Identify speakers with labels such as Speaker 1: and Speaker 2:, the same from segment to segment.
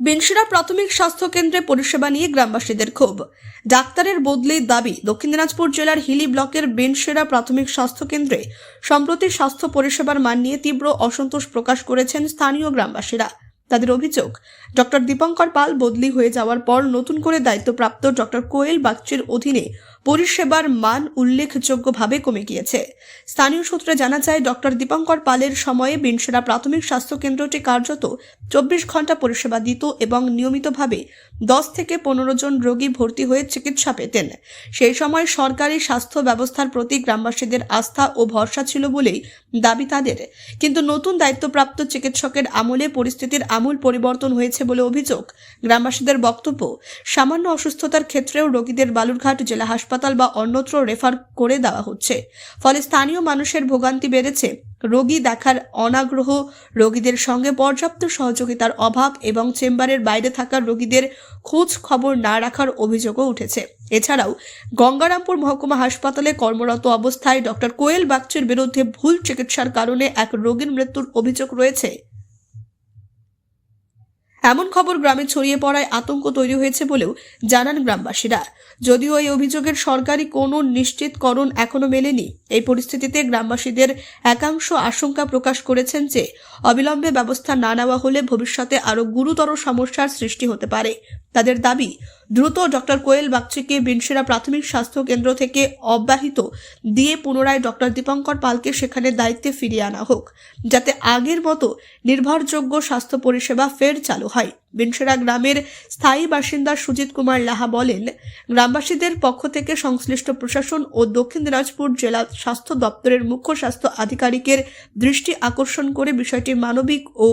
Speaker 1: বিনশিরা প্রাথমিক স্বাস্থ্য কেন্দ্রে পরিষেবা নিয়ে গ্রামবাসীদের ক্ষোভ। ডাক্তারের বদলির দাবি দক্ষিণ দিনাজপুর জেলার হিলি ব্লকের বেনসেরা প্রাথমিক স্বাস্থ্য কেন্দ্রে সম্প্রতি স্বাস্থ্য পরিষেবার মান নিয়ে তীব্র অসন্তোষ প্রকাশ করেছেন স্থানীয় গ্রামবাসীরা। তাদের অভিযোগ, ডক্টর দীপঙ্কর পাল বদলি হয়ে যাওয়ার পর নতুন করে দায়িত্বপ্রাপ্ত ডক্টর কোয়েল বাগচির অধীনে পরিষেবার মান উল্লেখযোগ্যভাবে কমে গিয়েছে। স্থানীয় সূত্রে জানা যায় ডক্টর দীপঙ্কর পালের সময়ে বিনসেরা প্রাথমিক স্বাস্থ্য কেন্দ্রটি কার্যত চব্বিশ ঘণ্টা পরিষেবা দিত এবং নিয়মিতভাবে দশ থেকে পনেরো জন রোগী ভর্তি হয়ে চিকিৎসা পেতেন। সেই সময় সরকারি স্বাস্থ্য ব্যবস্থার প্রতি গ্রামবাসীদের আস্থা ও ভরসা ছিল বলেই দাবি তাদের। কিন্তু নতুন দায়িত্বপ্রাপ্ত চিকিৎসকের আমলে পরিস্থিতির আমূল পরিবর্তন হয়েছে বলে অভিযোগ। গ্রামবাসীদের বক্তব্য, সামান্য অসুস্থতার ক্ষেত্রেও রোগীদের বালুরঘাট জেলা হাসপাতাল বা অন্যত্র রেফার করে দেওয়া হচ্ছে। ফলে স্থানীয় মানুষের ভোগান্তি বেড়েছে। রোগী দেখার অনাগ্রহ, রোগীদের সঙ্গে পর্যাপ্ত সহযোগিতার অভাব এবং চেম্বারের বাইরে থাকা রোগীদের খোঁজ খবর না রাখার অভিযোগও উঠেছে। এছাড়াও গঙ্গারামপুর মহকুমা হাসপাতালে কর্মরত অবস্থায় ডক্টর কোয়েল বাগচির বিরুদ্ধে ভুল চিকিৎসার কারণে এক রোগীর মৃত্যুর অভিযোগ রয়েছে। এমন খবর গ্রামে ছড়িয়ে পড়ায় আতঙ্ক তৈরি হয়েছে বলেও জানান গ্রামবাসীরা। যদিও এই অভিযোগের সরকারি কোনো নিশ্চিতকরণ এখনও মেলেনি, এই পরিস্থিতিতে গ্রামবাসীদের একাংশ আশঙ্কা প্রকাশ করেছেন যে, অবিলম্বে ব্যবস্থা না নেওয়া হলে ভবিষ্যতে আরও গুরুতর সমস্যার সৃষ্টি হতে পারে। তাদের দাবি, দ্রুত ডক্টর কোয়েল বাগচিকে বিনসেরা প্রাথমিক স্বাস্থ্য কেন্দ্র থেকে অব্যাহিত দিয়ে পুনরায় ডক্টর দীপঙ্কর পালকে সেখানে দায়িত্বে ফিরিয়ে আনা হোক, যাতে আগের মতো নির্ভরযোগ্য স্বাস্থ্য পরিষেবা ফের চালু হয়। বিনসেরা গ্রামের স্থায়ী বাসিন্দা সুজিত কুমার লাহা বলেন গ্রামবাসীদের পক্ষ থেকে সংশ্লিষ্ট প্রশাসন ও দক্ষিণ দিনাজপুর জেলা স্বাস্থ্য দপ্তরের মুখ্য স্বাস্থ্য আধিকারিকের দৃষ্টি আকর্ষণ করে বিষয়টি মানবিক ও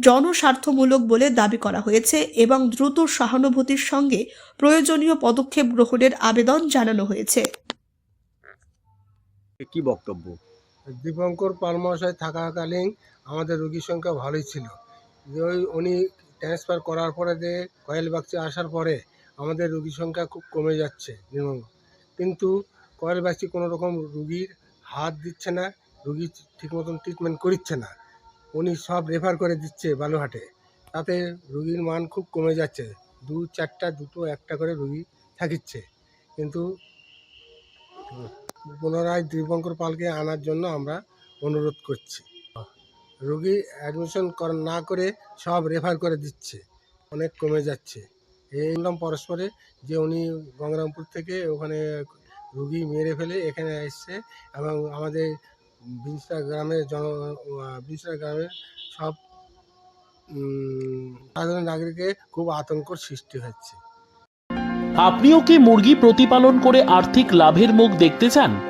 Speaker 1: জনস্বার্থমূলক বলে দাবি করা হয়েছে এবং দ্রুত সহানুভূতির সঙ্গে প্রয়োজনীয় পদক্ষেপ গ্রহণের আবেদন জানানো হয়েছে।
Speaker 2: কি বক্তব্য?
Speaker 3: দীপঙ্কর পাল মহাশয় থাকাকালীন আমাদের রোগীর সংখ্যা ভালোই ছিল। যে ওই উনি ট্রান্সফার করার পরে যে কয়েল বাগচি আসার পরে আমাদের রুগীর সংখ্যা খুব কমে যাচ্ছে নির্মম কিন্তু কয়েল বাগচি কোনো রকম রুগীর হাত দিচ্ছে না, রুগী ঠিক মতন ট্রিটমেন্ট করছে না। উনি সব রেফার করে দিচ্ছে বালুহাটে তাতে রুগীর মান খুব কমে যাচ্ছে। দু চারটা, দুটো, একটা করে রুগী থাকিচ্ছে। কিন্তু পুনরায় দীপঙ্কর পালকে আনার জন্য আমরা অনুরোধ করছি। রোগী অ্যাডমিশন না করে সব রেফার করে দিচ্ছে। অনেক কমে যাচ্ছে। এই বললাম পরস্পরে যে উনি গঙ্গারামপুর থেকে ওখানে রুগী মেরে ফেলে এখানে এসছে এবং আমাদের বিনসা গ্রামের জন বিনসা গ্রামের সব সাধারণ নাগরিকে খুব আতঙ্কর সৃষ্টি হচ্ছে।
Speaker 4: আপনিও কি মুরগি প্রতিপালন করে আর্থিক লাভের মুখ দেখতে চান?